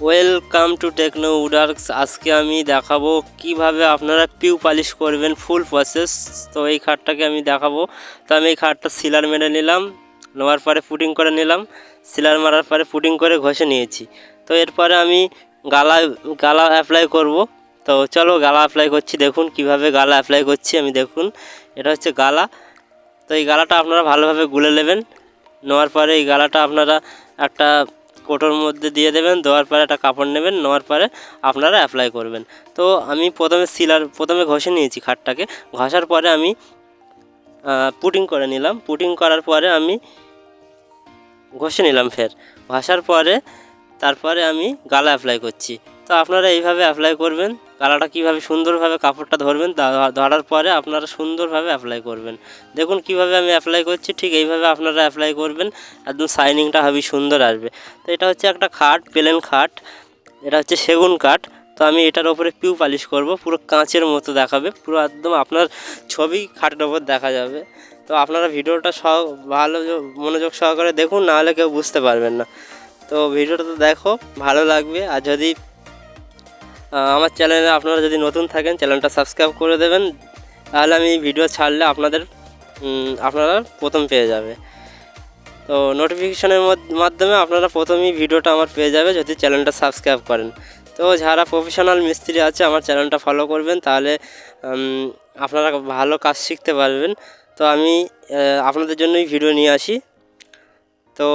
Welcome to techno উডার্কস আজকে আমি দেখাবো কীভাবে আপনারা পিউ পালিশ করবেন ফুল প্রসেস তো এই খাটটাকে আমি দেখাবো। তো আমি এই খাটটা সিলার মেরে নিলাম, নেওয়ার পরে ফুটিং করে নিলাম। সিলার মারার পরে ফুটিং করে ঘষে নিয়েছি। তো এরপরে আমি গালা গালা অ্যাপ্লাই করব। তো চলো গালা অ্যাপ্লাই করছি, দেখুন কীভাবে গালা অ্যাপ্লাই করছি আমি, দেখুন। এটা হচ্ছে গালা। তো এই গালাটা আপনারা ভালোভাবে গুলে নেবেন। নেওয়ার পরে এই গালাটা আপনারা একটা কোটোর মধ্যে দিয়ে দেবেন, দেওয়ার পরে একটা কাপড় নেবেন, নেওয়ার পরে আপনারা অ্যাপ্লাই করবেন। তো আমি প্রথমে সিলার, প্রথমে ঘষে নিয়েছি খাটটাকে। ঘষার পরে আমি পুটিং করে নিলাম। পুটিং করার পরে আমি ঘষে নিলাম ফের। ঘষার পরে, তারপরে আমি গালা অ্যাপ্লাই করছি। তো আপনারা এইভাবে অ্যাপ্লাই করবেন গালাটা কীভাবে সুন্দরভাবে কাপড়টা ধরবেন ধরার পরে আপনারা সুন্দরভাবে অ্যাপ্লাই করবেন। দেখুন কীভাবে আমি অ্যাপ্লাই করছি, ঠিক এইভাবে আপনারা অ্যাপ্লাই করবেন, একদম শাইনিংটা হেবি সুন্দর আসবে। তো এটা হচ্ছে একটা খাট প্লেন খাট, এটা হচ্ছে সেগুন কাঠ। তো আমি এটার ওপরে পিউ পালিশ করব, পুরো কাঁচের মতো দেখাবে, পুরো একদম আপনার ছবি খাটের ওপর দেখা যাবে। তো আপনারা ভিডিওটা সহ, ভালো মনোযোগ সহকারে দেখুন নাহলে কেউ বুঝতে পারবেন না। তো ভিডিওটা তো দেখো, ভালো লাগবে, আর যদি আমার চ্যানেলে আপনারা যদি নতুন থাকেন, চ্যানেলটা সাবস্ক্রাইব করে দেবেন। তাহলে আমি ভিডিও ছাড়লে আপনাদের আপনারা প্রথম পেয়ে যাবে। তো নোটিফিকেশনের মাধ্যমে আপনারা প্রথমেই ভিডিওটা আমার পেয়ে যাবে যদি চ্যানেলটা সাবস্ক্রাইব করেন। তো যারা প্রফেশনাল মিস্ত্রি আছে, আমার চ্যানেলটা ফলো করবেন। তাহলে আপনারা ভালো কাজ শিখতে পারবেন। তো আমি আপনাদের জন্যই ভিডিও নিয়ে আসি। তো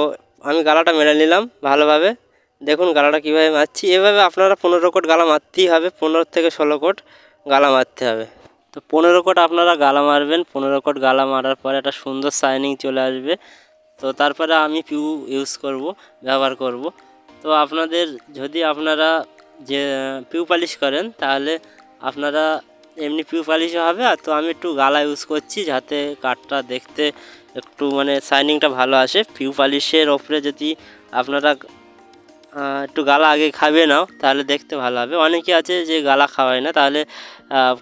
আমি গালাটা মেরে নিলাম ভালোভাবে। দেখুন গালাটা কীভাবে মারছি। এভাবে আপনারা পনেরো কোট গালা মারতেই হবে, পনেরো থেকে ষোলো কোট গালা মারতে হবে। তো পনেরো কোট আপনারা গালা মারবেন, পনেরো কোট গালা মারার পরে একটা সুন্দর শাইনিং চলে আসবে। তো তারপরে আমি পিউ ইউজ করব, ব্যবহার করব। তো আপনাদের যদি আপনারা যে পিউ পালিশ করেন, তাহলে আপনারা এমনি পিউ পালিশও হবে। আর তো আমি একটু গালা ইউজ করছি যাতে কাঠটা দেখতে একটু মানে শাইনিংটা ভালো আসে। পিউ পালিশের ওপরে যদি আপনারা একটু গালা আগে খাবে নাও, তাহলে দেখতে ভালো হবে। অনেকে আছে যে গালা খাওয়ায় না, তাহলে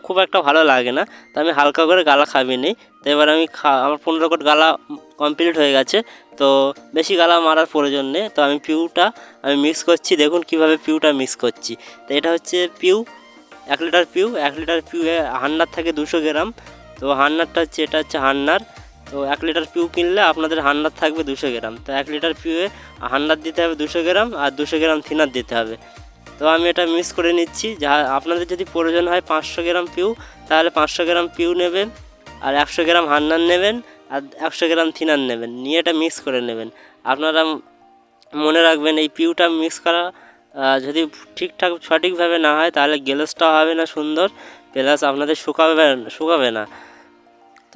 খুব একটা ভালো লাগে না। তো আমি হালকা করে গালা খাবি নেই তো এবার আমি খা, আমার পনেরো কোট গালা কমপ্লিট হয়ে গেছে। তো বেশি গালা মারার প্রয়োজন নেই। তো আমি পিউটা আমি মিক্স করছি। দেখুন কীভাবে পিউটা মিক্স করছি। তো এটা হচ্ছে পিউ, এক লিটার পিউ। এক লিটার পিউয়ে হান্নার থাকে দুশো গ্রাম। তো হান্নারটা হচ্ছে, এটা হচ্ছে হান্নার। তো এক লিটার পিউ কিনলে আপনাদের হান্ডার থাকবে দুশো গ্রাম। তো এক লিটার পিউয়ে হান্ডার দিতে হবে দুশো গ্রাম আর দুশো গ্রাম থিনার দিতে হবে। তো আমি এটা মিক্স করে নিচ্ছি। যা আপনাদের যদি প্রয়োজন হয় পাঁচশো গ্রাম পিউ, তাহলে পাঁচশো গ্রাম পিউ নেবেন আর একশো গ্রাম হান্নার নেবেন আর একশো গ্রাম থিনার নেবেন। নিয়ে এটা মিক্স করে নেবেন। আপনারা মনে রাখবেন এই পিউটা মিক্স করা যদি ঠিকঠাক সঠিকভাবে না হয়, তাহলে গ্যালেসটা হবে না সুন্দর, প্লাস আপনাদের শুকাবে শুকাবে না।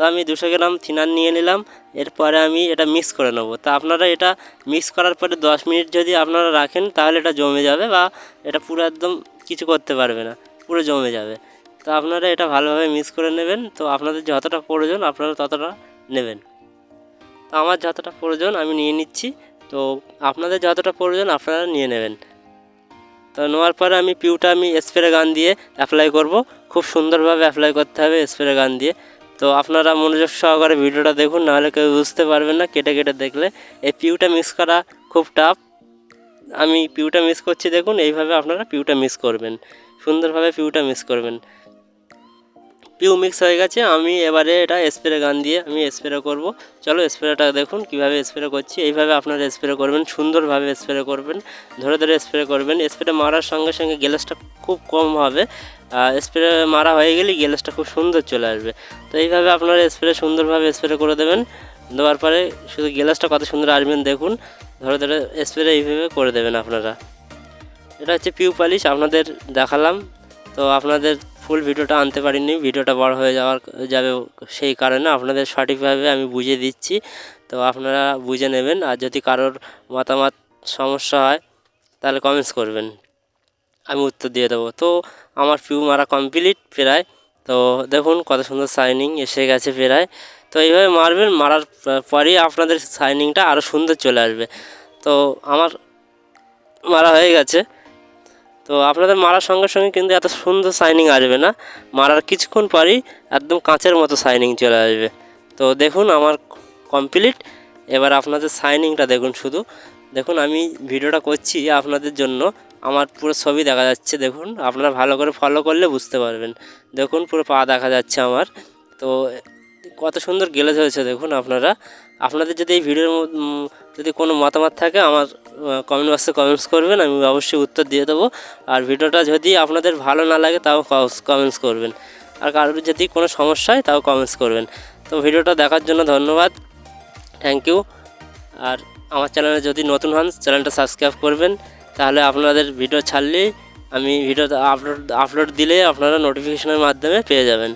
তো আমি দুশো গ্রাম থিনার নিয়ে নিলাম, এরপরে আমি এটা মিক্স করে নেব। তা আপনারা এটা মিক্স করার পরে দশ মিনিট যদি আপনারা রাখেন, তাহলে এটা জমে যাবে বা এটা পুরো একদম কিছু করতে পারবে না, পুরো জমে যাবে। তো আপনারা এটা ভালোভাবে মিক্স করে নেবেন। তো আপনাদের যতটা প্রয়োজন, আপনারা ততটা নেবেন। তো আমার যতটা প্রয়োজন, আমি নিয়ে নিচ্ছি। তো আপনাদের যতটা প্রয়োজন, আপনারা নিয়ে নেবেন। তো নেওয়ার পরে আমি পিউটা আমি স্প্রে গান দিয়ে অ্যাপ্লাই করব। খুব সুন্দরভাবে অ্যাপ্লাই করতে হবে স্প্রে গান দিয়ে। তো আপনারা মনোযোগ সহকারে ভিডিওটা দেখুন, নাহলে কেউ বুঝতে পারবেন না কেটে কেটে দেখলে। এই পিউটা মিক্স করা খুব টাফ আমি পিউটা মিস করছি, দেখুন, এইভাবে আপনারা পিউটা মিস করবেন। সুন্দরভাবে পিউটা মিস করবেন। পিউ মিক্স হয়ে গেছে, আমি এবারে এটা স্প্রে গান দিয়ে আমি স্প্রে করব। চলো স্প্রেটা দেখুন কীভাবে স্প্রে করছি। এইভাবে আপনারা স্প্রে করবেন, সুন্দরভাবে স্প্রে করবেন, ধরে ধরে স্প্রে করবেন। স্প্রে মারার সঙ্গে সঙ্গে গ্যালেসটা খুব কম হবে। স্প্রে মারা হয়ে গেলে গ্যালেসটা খুব সুন্দর চলে আসবে। তো এইভাবে আপনারা স্প্রে সুন্দরভাবে স্প্রে করে দেবেন। দেওয়ার পরে শুধু গ্যালেসটা কত সুন্দর আসবেন দেখুন। ধরে ধরে স্প্রে এইভাবে করে দেবেন আপনারা। এটা হচ্ছে পিউ পালিশ আপনাদের দেখালাম। তো আপনাদের ফুল ভিডিওটা আনতে পারিনি, ভিডিওটা বড় হয়ে যাওয়ার যাবে সেই কারণে আপনাদের সঠিকভাবে আমি বুঝিয়ে দিচ্ছি। তো আপনারা বুঝে নেবেন, আর যদি কারোর মতামত সমস্যা হয়, তাহলে কমেন্টস করবেন। আমি উত্তর দিয়ে দেবো। তো আমার পিউ মারা কমপ্লিট প্রায়। তো দেখুন কত সুন্দর শাইনিং এসে গেছে প্রায়। তো এইভাবে মারবেন, মারার পরেই আপনাদের শাইনিংটা আরও সুন্দর চলে আসবে। তো আমার মারা হয়ে গেছে। তো আপনাদের মারার সঙ্গে সঙ্গে কিন্তু এত সুন্দর সাইনিং আসবে না। মারার কিছুক্ষণ পরই একদম কাঁচের মতো সাইনিং চলে আসবে। তো দেখুন আমার কমপ্লিট এবার আপনাদের সাইনিংটা দেখুন শুধু। দেখুন আমি ভিডিওটা করছি আপনাদের জন্য। আমার পুরো ছবি দেখা যাচ্ছে, দেখুন। আপনারা ভালো করে ফলো করলে বুঝতে পারবেন। দেখুন পুরো পা দেখা যাচ্ছে আমার। তো কত সুন্দর গেলেজ হয়েছে, দেখুন আপনারা। আপনাদের যদি এই ভিডিওর যদি কোনো মতামত থাকে, আমার কমেন্ট বক্সে কমেন্টস করবেন, আমি অবশ্যই উত্তর দিয়ে দেবো। আর ভিডিওটা যদি আপনাদের ভালো না লাগে, তাও কমেন্টস করবেন। আর কারোর যদি কোনো সমস্যা হয়, তাও কমেন্টস করবেন। তো ভিডিওটা দেখার জন্য ধন্যবাদ। থ্যাংক ইউ আর আমার চ্যানেলে যদি নতুন হন চ্যানেলটা সাবস্ক্রাইব করবেন। তাহলে আপনাদের ভিডিও ছাড়লেই আমি ভিডিও আপলোড আপলোড দিলে আপনারা নোটিফিকেশনের মাধ্যমে পেয়ে যাবেন।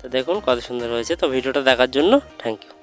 তো দেখুন কত সুন্দর হয়েছে। তো ভিডিওটা দেখার জন্য থ্যাংক ইউ